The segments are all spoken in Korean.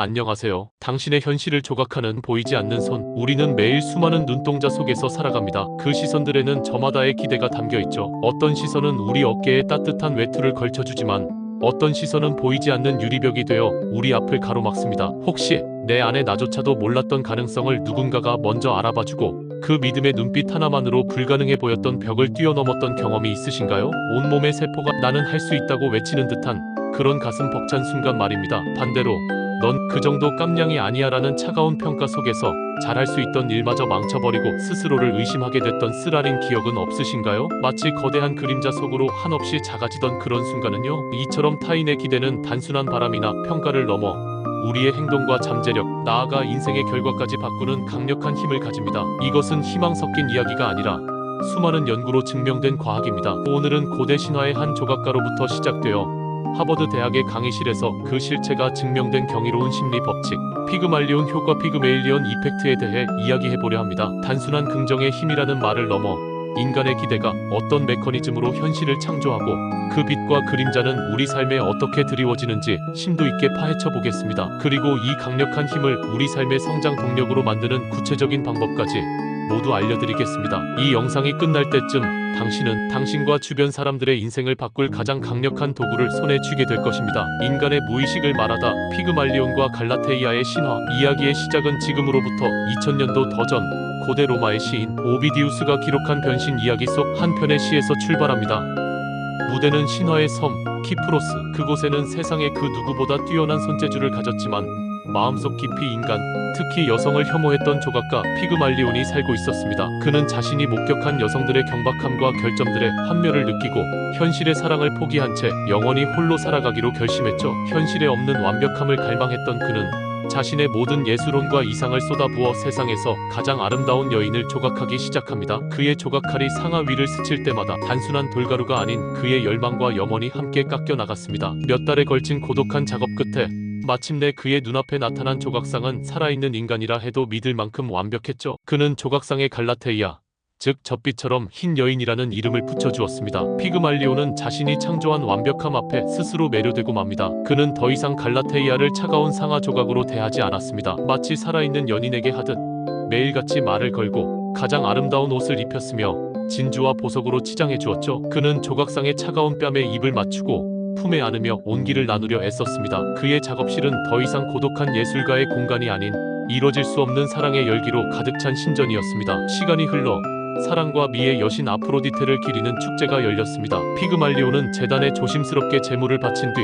안녕하세요. 당신의 현실을 조각하는 보이지 않는 손. 우리는 매일 수많은 눈동자 속에서 살아갑니다. 그 시선들에는 저마다의 기대가 담겨 있죠. 어떤 시선은 우리 어깨에 따뜻한 외투를 걸쳐주지만 어떤 시선은 보이지 않는 유리벽이 되어 우리 앞을 가로막습니다. 혹시 내 안에 나조차도 몰랐던 가능성을 누군가가 먼저 알아봐주고 그 믿음의 눈빛 하나만으로 불가능해 보였던 벽을 뛰어넘었던 경험이 있으신가요? 온몸의 세포가 나는 할 수 있다고 외치는 듯한 그런 가슴 벅찬 순간 말입니다. 반대로 넌 그 정도 깜냥이 아니야라는 차가운 평가 속에서 잘할 수 있던 일마저 망쳐버리고 스스로를 의심하게 됐던 쓰라린 기억은 없으신가요? 마치 거대한 그림자 속으로 한없이 작아지던 그런 순간은요. 이처럼 타인의 기대는 단순한 바람이나 평가를 넘어 우리의 행동과 잠재력, 나아가 인생의 결과까지 바꾸는 강력한 힘을 가집니다. 이것은 희망 섞인 이야기가 아니라 수많은 연구로 증명된 과학입니다. 오늘은 고대 신화의 한 조각가로부터 시작되어 하버드 대학의 강의실에서 그 실체가 증명된 경이로운 심리 법칙, 피그말리온 효과 피그메일리온 이펙트에 대해 이야기해보려 합니다. 단순한 긍정의 힘이라는 말을 넘어 인간의 기대가 어떤 메커니즘으로 현실을 창조하고 그 빛과 그림자는 우리 삶에 어떻게 드리워지는지 심도 있게 파헤쳐 보겠습니다. 그리고 이 강력한 힘을 우리 삶의 성장 동력으로 만드는 구체적인 방법까지 모두 알려드리겠습니다. 이 영상이 끝날 때쯤 당신은 당신과 주변 사람들의 인생을 바꿀 가장 강력한 도구를 손에 쥐게 될 것입니다. 인간의 무의식을 말하다 피그말리온과 갈라테이아의 신화 이야기의 시작은 지금으로부터 2000년도 더전 고대 로마의 시인 오비디우스가 기록한 변신 이야기 속 한 편의 시에서 출발합니다. 무대는 신화의 섬 키프로스 그곳에는 세상의 그 누구보다 뛰어난 손재주를 가졌지만 마음속 깊이 인간 특히 여성을 혐오했던 조각가 피그말리온이 살고 있었습니다. 그는 자신이 목격한 여성들의 경박함과 결점들의 환멸을 느끼고 현실의 사랑을 포기한 채 영원히 홀로 살아가기로 결심했죠. 현실에 없는 완벽함을 갈망했던 그는 자신의 모든 예술혼과 이상을 쏟아부어 세상에서 가장 아름다운 여인을 조각하기 시작합니다. 그의 조각칼이 상하 위를 스칠 때마다 단순한 돌가루가 아닌 그의 열망과 염원이 함께 깎여 나갔습니다. 몇 달에 걸친 고독한 작업 끝에 마침내 그의 눈앞에 나타난 조각상은 살아있는 인간이라 해도 믿을 만큼 완벽했죠. 그는 조각상의 갈라테이아, 즉 젖빛처럼 흰 여인이라는 이름을 붙여주었습니다. 피그말리오는 자신이 창조한 완벽함 앞에 스스로 매료되고 맙니다. 그는 더 이상 갈라테이아를 차가운 상하 조각으로 대하지 않았습니다. 마치 살아있는 연인에게 하듯 매일같이 말을 걸고 가장 아름다운 옷을 입혔으며 진주와 보석으로 치장해 주었죠. 그는 조각상의 차가운 뺨에 입을 맞추고 품에 안으며 온기를 나누려 애썼습니다. 그의 작업실은 더 이상 고독한 예술가의 공간이 아닌 이뤄질 수 없는 사랑의 열기로 가득 찬 신전이었습니다. 시간이 흘러 사랑과 미의 여신 아프로디테를 기리는 축제가 열렸습니다. 피그말리오는 재단에 조심스럽게 제물을 바친 뒤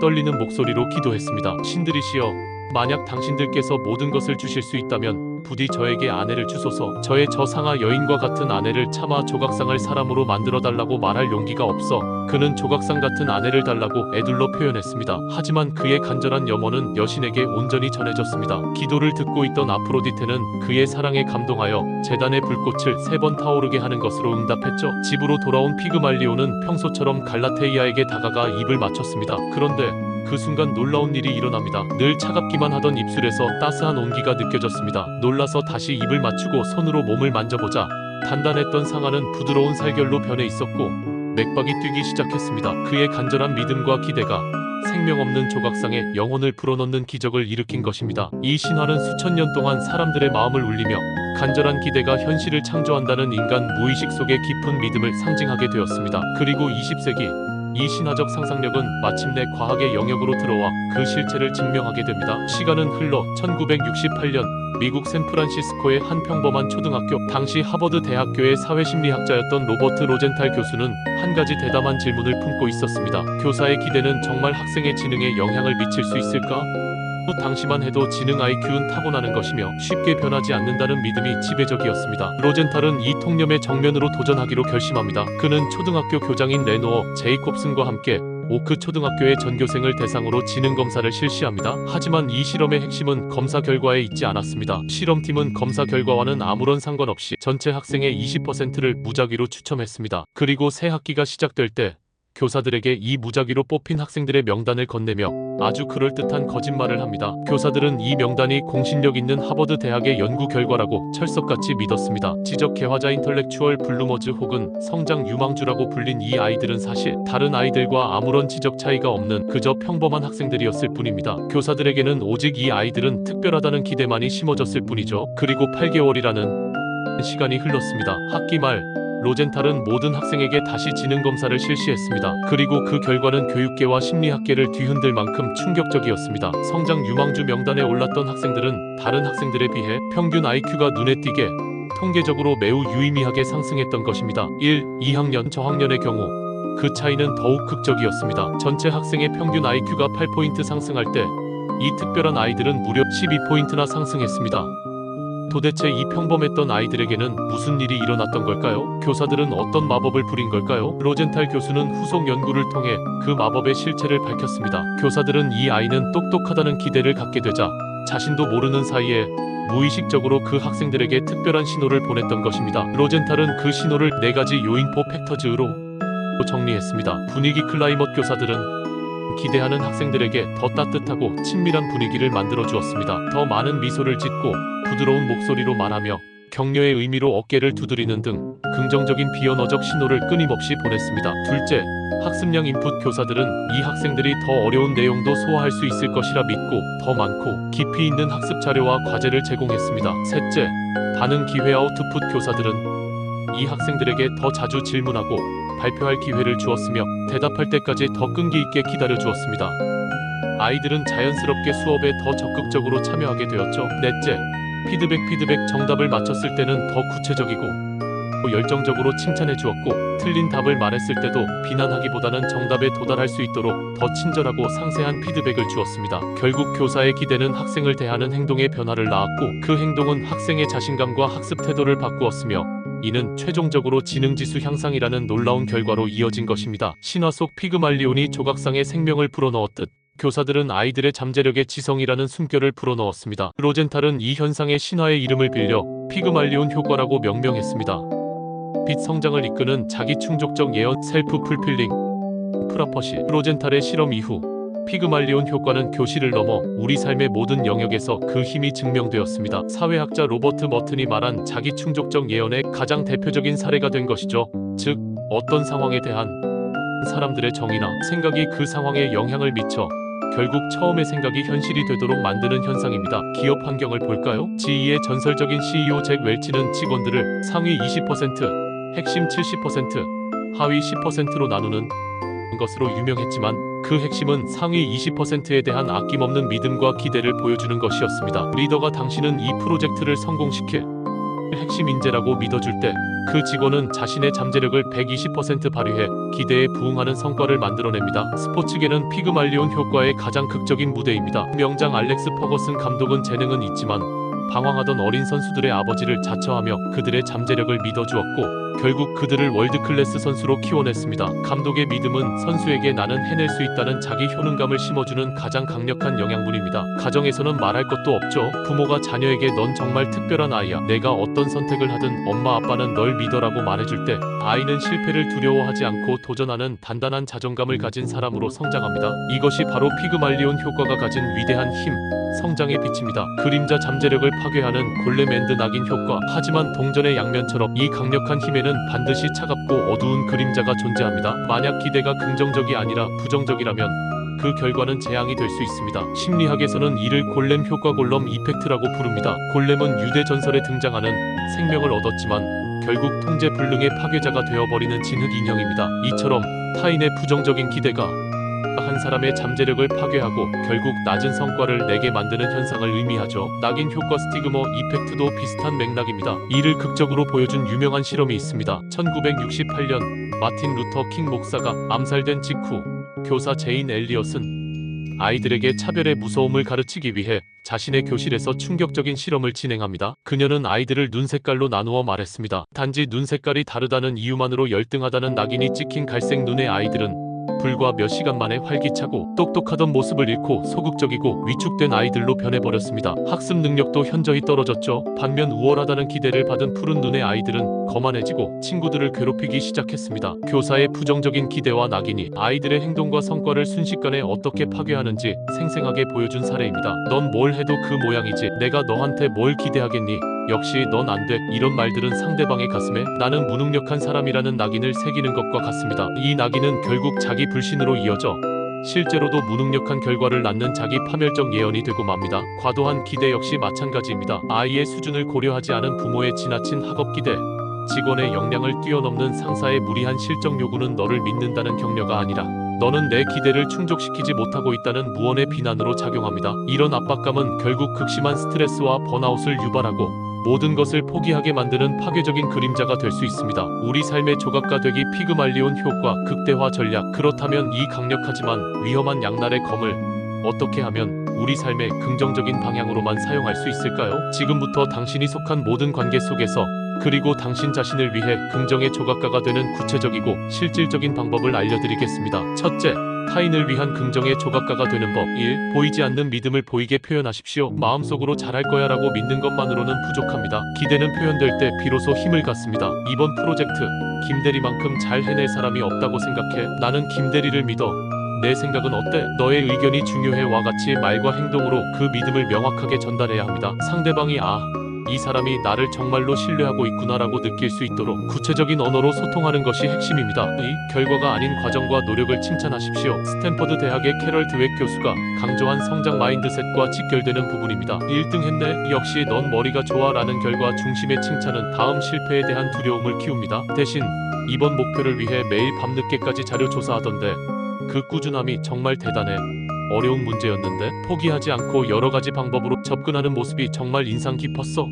떨리는 목소리로 기도했습니다. 신들이시여, 만약 당신들께서 모든 것을 주실 수 있다면 부디 저에게 아내를 주소서. 저의 저상하 여인과 같은 아내를 참아 조각상을 사람으로 만들어 달라고 말할 용기가 없어 그는 조각상 같은 아내를 달라고 애둘러 표현했습니다. 하지만 그의 간절한 염원은 여신에게 온전히 전해졌습니다. 기도를 듣고 있던 아프로디테는 그의 사랑에 감동하여 재단의 불꽃을 세 번 타오르게 하는 것으로 응답했죠. 집으로 돌아온 피그말리오는 평소처럼 갈라테이아에게 다가가 입을 맞췄습니다. 그런데 그 순간 놀라운 일이 일어납니다. 늘 차갑기만 하던 입술에서 따스한 온기가 느껴졌습니다. 놀라서 다시 입을 맞추고 손으로 몸을 만져보자 단단했던 상아는 부드러운 살결로 변해 있었고 맥박이 뛰기 시작했습니다. 그의 간절한 믿음과 기대가 생명 없는 조각상에 영혼을 불어넣는 기적을 일으킨 것입니다. 이 신화는 수천 년 동안 사람들의 마음을 울리며 간절한 기대가 현실을 창조한다는 인간 무의식 속의 깊은 믿음을 상징하게 되었습니다. 그리고 20세기 이 신화적 상상력은 마침내 과학의 영역으로 들어와 그 실체를 증명하게 됩니다. 시간은 흘러 1968년 미국 샌프란시스코의 한 평범한 초등학교 당시 하버드 대학교의 사회심리학자였던 로버트 로젠탈 교수는 한 가지 대담한 질문을 품고 있었습니다. 교사의 기대는 정말 학생의 지능에 영향을 미칠 수 있을까? 당시만 해도 지능 IQ는 타고나는 것이며 쉽게 변하지 않는다는 믿음이 지배적이었습니다. 로젠탈은 이 통념의 정면으로 도전하기로 결심합니다. 그는 초등학교 교장인 레노어 제이콥슨과 함께 오크 초등학교의 전교생을 대상으로 지능 검사를 실시합니다. 하지만 이 실험의 핵심은 검사 결과에 있지 않았습니다. 실험팀은 검사 결과와는 아무런 상관없이 전체 학생의 20%를 무작위로 추첨했습니다. 그리고 새 학기가 시작될 때 교사들에게 이 무작위로 뽑힌 학생들의 명단을 건네며 아주 그럴듯한 거짓말을 합니다. 교사들은 이 명단이 공신력 있는 하버드 대학의 연구 결과라고 철석같이 믿었습니다. 지적 개화자 인털렉추얼 블루머즈 혹은 성장 유망주라고 불린 이 아이들은 사실 다른 아이들과 아무런 지적 차이가 없는 그저 평범한 학생들이었을 뿐입니다. 교사들에게는 오직 이 아이들은 특별하다는 기대만이 심어졌을 뿐이죠. 그리고 8개월이라는 시간이 흘렀습니다. 학기 말 로젠탈은 모든 학생에게 다시 지능 검사를 실시했습니다. 그리고 그 결과는 교육계와 심리학계를 뒤흔들 만큼 충격적이었습니다. 성장 유망주 명단에 올랐던 학생들은 다른 학생들에 비해 평균 IQ가 눈에 띄게 통계적으로 매우 유의미하게 상승했던 것입니다. 1, 2학년 저학년의 경우 그 차이는 더욱 극적이었습니다. 전체 학생의 평균 IQ가 8포인트 상승할 때 이 특별한 아이들은 무려 12포인트나 상승했습니다. 도대체 이 평범했던 아이들에게는 무슨 일이 일어났던 걸까요? 교사들은 어떤 마법을 부린 걸까요? 로젠탈 교수는 후속 연구를 통해 그 마법의 실체를 밝혔습니다. 교사들은 이 아이는 똑똑하다는 기대를 갖게 되자 자신도 모르는 사이에 무의식적으로 그 학생들에게 특별한 신호를 보냈던 것입니다. 로젠탈은 그 신호를 네 가지 요인포 팩터즈로 정리했습니다. 분위기 클라이머 교사들은 기대하는 학생들에게 더 따뜻하고 친밀한 분위기를 만들어 주었습니다. 더 많은 미소를 짓고 부드러운 목소리로 말하며 격려의 의미로 어깨를 두드리는 등 긍정적인 비언어적 신호를 끊임없이 보냈습니다. 둘째, 학습량 인풋 교사들은 이 학생들이 더 어려운 내용도 소화할 수 있을 것이라 믿고 더 많고 깊이 있는 학습 자료와 과제를 제공했습니다. 셋째, 반응 기회 아웃풋 교사들은 이 학생들에게 더 자주 질문하고 발표할 기회를 주었으며 대답할 때까지 더 끈기 있게 기다려 주었습니다. 아이들은 자연스럽게 수업에 더 적극적으로 참여하게 되었죠. 넷째, 피드백 피드백 정답을 맞췄을 때는 더 구체적이고 열정적으로 칭찬해 주었고 틀린 답을 말했을 때도 비난하기보다는 정답에 도달할 수 있도록 더 친절하고 상세한 피드백을 주었습니다. 결국 교사의 기대는 학생을 대하는 행동의 변화를 낳았고 그 행동은 학생의 자신감과 학습 태도를 바꾸었으며 이는 최종적으로 지능지수 향상이라는 놀라운 결과로 이어진 것입니다. 신화 속 피그말리온이 조각상에 생명을 불어넣었듯 교사들은 아이들의 잠재력의 지성이라는 숨결을 불어넣었습니다. 로젠탈은 이 현상의 신화의 이름을 빌려 피그말리온 효과라고 명명했습니다. 빛 성장을 이끄는 자기 충족적 예언 셀프 풀필링 프라퍼시 로젠탈의 실험 이후 피그말리온 효과는 교실을 넘어 우리 삶의 모든 영역에서 그 힘이 증명되었습니다. 사회학자 로버트 머튼이 말한 자기 충족적 예언의 가장 대표적인 사례가 된 것이죠. 즉 어떤 상황에 대한 사람들의 정의나 생각이 그 상황에 영향을 미쳐 결국 처음의 생각이 현실이 되도록 만드는 현상입니다. 기업 환경을 볼까요? GE의 전설적인 CEO 잭 웰치는 직원들을 상위 20%, 핵심 70%, 하위 10%로 나누는 것으로 유명했지만 그 핵심은 상위 20%에 대한 아낌없는 믿음과 기대를 보여주는 것이었습니다. 리더가 당신은 이 프로젝트를 성공시킬 핵심 인재라고 믿어줄 때 그 직원은 자신의 잠재력을 120% 발휘해 기대에 부응하는 성과를 만들어냅니다. 스포츠계는 피그말리온 효과의 가장 극적인 무대입니다. 명장 알렉스 퍼거슨 감독은 재능은 있지만 방황하던 어린 선수들의 아버지를 자처하며 그들의 잠재력을 믿어주었고 결국 그들을 월드클래스 선수로 키워냈습니다. 감독의 믿음은 선수에게 나는 해낼 수 있다는 자기 효능감을 심어주는 가장 강력한 영양분입니다. 가정에서는 말할 것도 없죠. 부모가 자녀에게 넌 정말 특별한 아이야. 내가 어떤 선택을 하든 엄마 아빠는 널 믿어라고 말해줄 때 아이는 실패를 두려워하지 않고 도전하는 단단한 자존감을 가진 사람으로 성장합니다. 이것이 바로 피그말리온 효과가 가진 위대한 힘, 성장의 빛입니다. 그림자 잠재력을 파괴하는 골렘 드 낙인 효과. 하지만 동전의 양면처럼 이 강력한 힘에는 반드시 차갑고 어두운 그림자가 존재합니다. 만약 기대가 긍정적이 아니라 부정적이라면 그 결과는 재앙이 될 수 있습니다. 심리학에서는 이를 골렘 효과 골럼 이펙트라고 부릅니다. 골렘은 유대 전설에 등장하는 생명을 얻었지만 결국 통제 불능의 파괴자가 되어버리는 진흙 인형입니다. 이처럼 타인의 부정적인 기대가 한 사람의 잠재력을 파괴하고 결국 낮은 성과를 내게 만드는 현상을 의미하죠. 낙인 효과 스티그머 이펙트도 비슷한 맥락입니다. 이를 극적으로 보여준 유명한 실험이 있습니다. 1968년 마틴 루터 킹 목사가 암살된 직후 교사 제인 엘리엇은 아이들에게 차별의 무서움을 가르치기 위해 자신의 교실에서 충격적인 실험을 진행합니다. 그녀는 아이들을 눈 색깔로 나누어 말했습니다. 단지 눈 색깔이 다르다는 이유만으로 열등하다는 낙인이 찍힌 갈색 눈의 아이들은 불과 몇 시간 만에 활기차고 똑똑하던 모습을 잃고 소극적이고 위축된 아이들로 변해버렸습니다. 학습 능력도 현저히 떨어졌죠. 반면 우월하다는 기대를 받은 푸른 눈의 아이들은 거만해지고 친구들을 괴롭히기 시작했습니다. 교사의 부정적인 기대와 낙인이 아이들의 행동과 성과를 순식간에 어떻게 파괴하는지 생생하게 보여준 사례입니다. 넌 뭘 해도 그 모양이지. 내가 너한테 뭘 기대하겠니? 역시 넌 안 돼. 이런 말들은 상대방의 가슴에 나는 무능력한 사람이라는 낙인을 새기는 것과 같습니다. 이 낙인은 결국 자기 불신으로 이어져 실제로도 무능력한 결과를 낳는 자기 파멸적 예언이 되고 맙니다. 과도한 기대 역시 마찬가지입니다. 아이의 수준을 고려하지 않은 부모의 지나친 학업 기대, 직원의 역량을 뛰어넘는 상사의 무리한 실적 요구는 너를 믿는다는 격려가 아니라 너는 내 기대를 충족시키지 못하고 있다는 무언의 비난으로 작용합니다. 이런 압박감은 결국 극심한 스트레스와 번아웃을 유발하고 모든 것을 포기하게 만드는 파괴적인 그림자가 될 수 있습니다. 우리 삶의 조각가 되기 피그말리온 효과, 극대화 전략. 그렇다면 이 강력하지만 위험한 양날의 검을 어떻게 하면 우리 삶의 긍정적인 방향으로만 사용할 수 있을까요? 지금부터 당신이 속한 모든 관계 속에서 그리고 당신 자신을 위해 긍정의 조각가가 되는 구체적이고 실질적인 방법을 알려드리겠습니다. 첫째, 타인을 위한 긍정의 조각가가 되는 법 1. 보이지 않는 믿음을 보이게 표현하십시오. 마음속으로 잘할 거야 라고 믿는 것만으로는 부족합니다. 기대는 표현될 때 비로소 힘을 갖습니다. 이번 프로젝트, 김대리만큼 잘 해낼 사람이 없다고 생각해. 나는 김대리를 믿어. 내 생각은 어때? 너의 의견이 중요해와 같이 말과 행동으로 그 믿음을 명확하게 전달해야 합니다. 상대방이 아, 이 사람이 나를 정말로 신뢰하고 있구나라고 느낄 수 있도록 구체적인 언어로 소통하는 것이 핵심입니다. 이 결과가 아닌 과정과 노력을 칭찬하십시오. 스탠퍼드 대학의 캐럴 드웩 교수가 강조한 성장 마인드셋과 직결되는 부분입니다. 1등 했네. 역시 넌 머리가 좋아라는 결과 중심의 칭찬은 다음 실패에 대한 두려움을 키웁니다. 대신 이번 목표를 위해 매일 밤늦게까지 자료 조사하던데 그 꾸준함이 정말 대단해. 어려운 문제였는데 포기하지 않고 여러 가지 방법으로 접근하는 모습이 정말 인상 깊었어.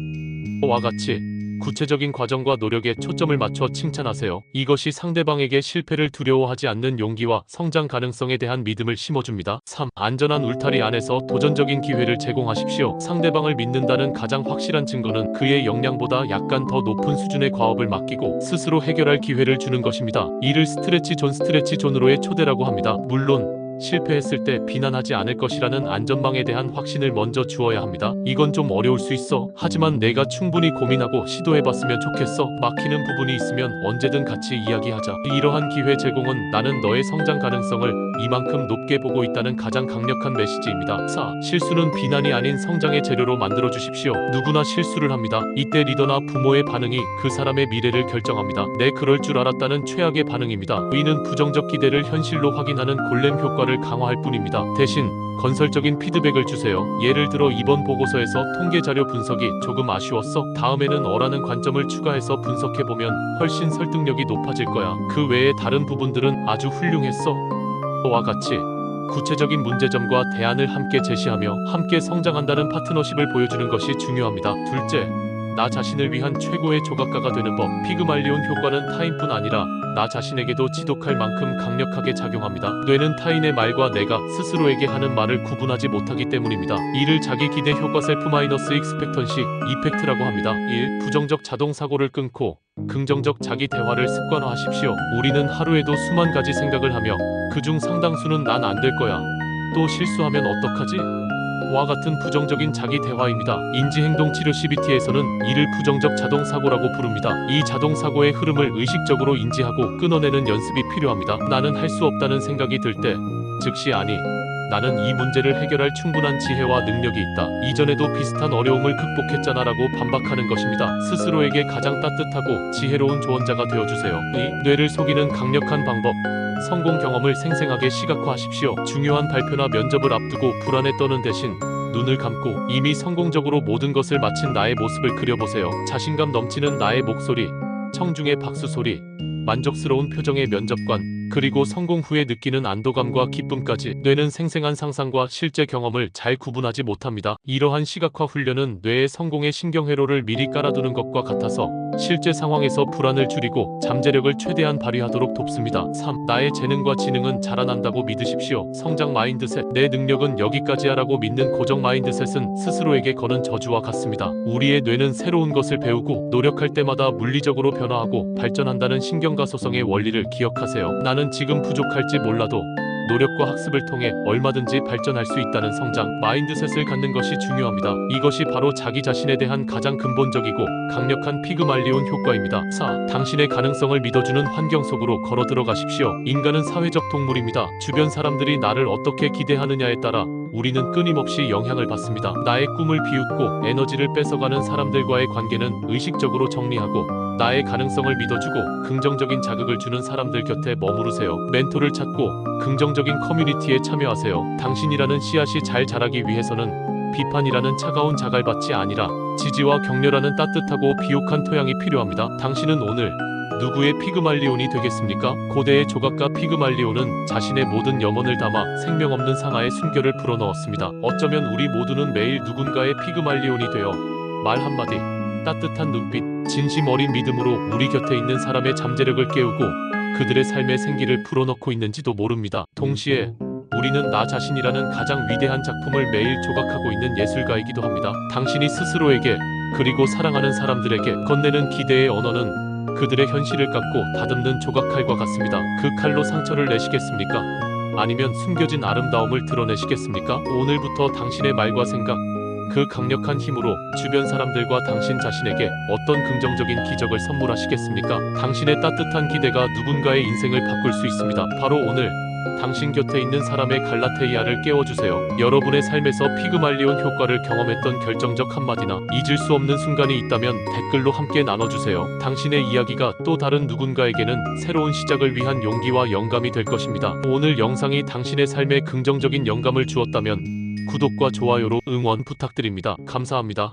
와 같이 구체적인 과정과 노력에 초점을 맞춰 칭찬하세요. 이것이 상대방에게 실패를 두려워하지 않는 용기와 성장 가능성에 대한 믿음을 심어줍니다. 3. 안전한 울타리 안에서 도전적인 기회를 제공하십시오. 상대방을 믿는다는 가장 확실한 증거는 그의 역량보다 약간 더 높은 수준의 과업을 맡기고 스스로 해결할 기회를 주는 것입니다. 이를 스트레치 존 스트레치 존으로의 초대라고 합니다. 물론 실패했을 때 비난하지 않을 것이라는 안전망에 대한 확신을 먼저 주어야 합니다. 이건 좀 어려울 수 있어. 하지만 내가 충분히 고민하고 시도해봤으면 좋겠어. 막히는 부분이 있으면 언제든 같이 이야기하자. 이러한 기회 제공은 나는 너의 성장 가능성을 이만큼 높게 보고 있다는 가장 강력한 메시지입니다. 4. 실수는 비난이 아닌 성장의 재료로 만들어 주십시오. 누구나 실수를 합니다. 이때 리더나 부모의 반응이 그 사람의 미래를 결정합니다. 내 그럴 줄 알았다는 최악의 반응입니다. 이는 부정적 기대를 현실로 확인하는 골렘 효과를 강화할 뿐입니다. 대신 건설적인 피드백을 주세요. 예를 들어 이번 보고서에서 통계 자료 분석이 조금 아쉬웠어. 다음에는 어라는 관점을 추가해서 분석해 보면 훨씬 설득력이 높아질 거야. 그 외에 다른 부분들은 아주 훌륭했어. 와 같이 구체적인 문제점과 대안을 함께 제시하며 함께 성장한다는 파트너십을 보여주는 것이 중요합니다. 둘째, 나 자신을 위한 최고의 조각가가 되는 법. 피그말리온 효과는 타인뿐 아니라 나 자신에게도 지독할 만큼 강력하게 작용합니다. 뇌는 타인의 말과 내가 스스로에게 하는 말을 구분하지 못하기 때문입니다. 이를 자기 기대 효과 셀프 마이너스 익스펙턴시 이펙트라고 합니다. 1. 부정적 자동 사고를 끊고 긍정적 자기 대화를 습관화하십시오. 우리는 하루에도 수만 가지 생각을 하며 그중 상당수는 난 안 될 거야. 또 실수하면 어떡하지? 와 같은 부정적인 자기 대화입니다. 인지행동 치료 CBT에서는 이를 부정적 자동 사고라고 부릅니다. 이 자동 사고의 흐름을 의식적으로 인지하고 끊어내는 연습이 필요합니다. 나는 할 수 없다는 생각이 들 때 즉시 아니 나는 이 문제를 해결할 충분한 지혜와 능력이 있다. 이전에도 비슷한 어려움을 극복했잖아 라고 반박하는 것입니다. 스스로에게 가장 따뜻하고 지혜로운 조언자가 되어주세요. 이 뇌를 속이는 강력한 방법. 성공 경험을 생생하게 시각화하십시오. 중요한 발표나 면접을 앞두고 불안에 떠는 대신 눈을 감고 이미 성공적으로 모든 것을 마친 나의 모습을 그려보세요. 자신감 넘치는 나의 목소리, 청중의 박수 소리, 만족스러운 표정의 면접관, 그리고 성공 후에 느끼는 안도감과 기쁨까지 뇌는 생생한 상상과 실제 경험을 잘 구분하지 못합니다. 이러한 시각화 훈련은 뇌의 성공의 신경회로를 미리 깔아두는 것과 같아서 실제 상황에서 불안을 줄이고 잠재력을 최대한 발휘하도록 돕습니다. 3. 나의 재능과 지능은 자라난다고 믿으십시오. 성장 마인드셋. 내 능력은 여기까지야라고 믿는 고정 마인드셋은 스스로에게 거는 저주와 같습니다. 우리의 뇌는 새로운 것을 배우고 노력할 때마다 물리적으로 변화하고 발전한다는 신경과소성의 원리를 기억하세요. 나는 지금 부족할지 몰라도 노력과 학습을 통해 얼마든지 발전할 수 있다는 성장 마인드셋을 갖는 것이 중요합니다. 이것이 바로 자기 자신에 대한 가장 근본적이고 강력한 피그말리온 효과입니다. 4. 당신의 가능성을 믿어주는 환경 속으로 걸어 들어가십시오. 인간은 사회적 동물입니다. 주변 사람들이 나를 어떻게 기대하느냐에 따라 우리는 끊임없이 영향을 받습니다. 나의 꿈을 비웃고 에너지를 뺏어가는 사람들과의 관계는 의식적으로 정리하고 나의 가능성을 믿어주고 긍정적인 자극을 주는 사람들 곁에 머무르세요. 멘토를 찾고 긍정적인 커뮤니티에 참여하세요. 당신이라는 씨앗이 잘 자라기 위해서는 비판이라는 차가운 자갈밭이 아니라 지지와 격려라는 따뜻하고 비옥한 토양이 필요합니다. 당신은 오늘 누구의 피그말리온이 되겠습니까? 고대의 조각가 피그말리온은 자신의 모든 염원을 담아 생명 없는 상아의 순결을 불어넣었습니다. 어쩌면 우리 모두는 매일 누군가의 피그말리온이 되어 말 한마디, 따뜻한 눈빛, 진심 어린 믿음으로 우리 곁에 있는 사람의 잠재력을 깨우고 그들의 삶의 생기를 불어넣고 있는지도 모릅니다. 동시에 우리는 나 자신이라는 가장 위대한 작품을 매일 조각하고 있는 예술가이기도 합니다. 당신이 스스로에게 그리고 사랑하는 사람들에게 건네는 기대의 언어는 그들의 현실을 깎고 다듬는 조각칼과 같습니다. 그 칼로 상처를 내시겠습니까? 아니면 숨겨진 아름다움을 드러내시겠습니까? 오늘부터 당신의 말과 생각, 그 강력한 힘으로 주변 사람들과 당신 자신에게 어떤 긍정적인 기적을 선물하시겠습니까? 당신의 따뜻한 기대가 누군가의 인생을 바꿀 수 있습니다. 바로 오늘 당신 곁에 있는 사람의 갈라테이아를 깨워주세요. 여러분의 삶에서 피그말리온 효과를 경험했던 결정적 한마디나 잊을 수 없는 순간이 있다면 댓글로 함께 나눠주세요. 당신의 이야기가 또 다른 누군가에게는 새로운 시작을 위한 용기와 영감이 될 것입니다. 오늘 영상이 당신의 삶에 긍정적인 영감을 주었다면 구독과 좋아요로 응원 부탁드립니다. 감사합니다.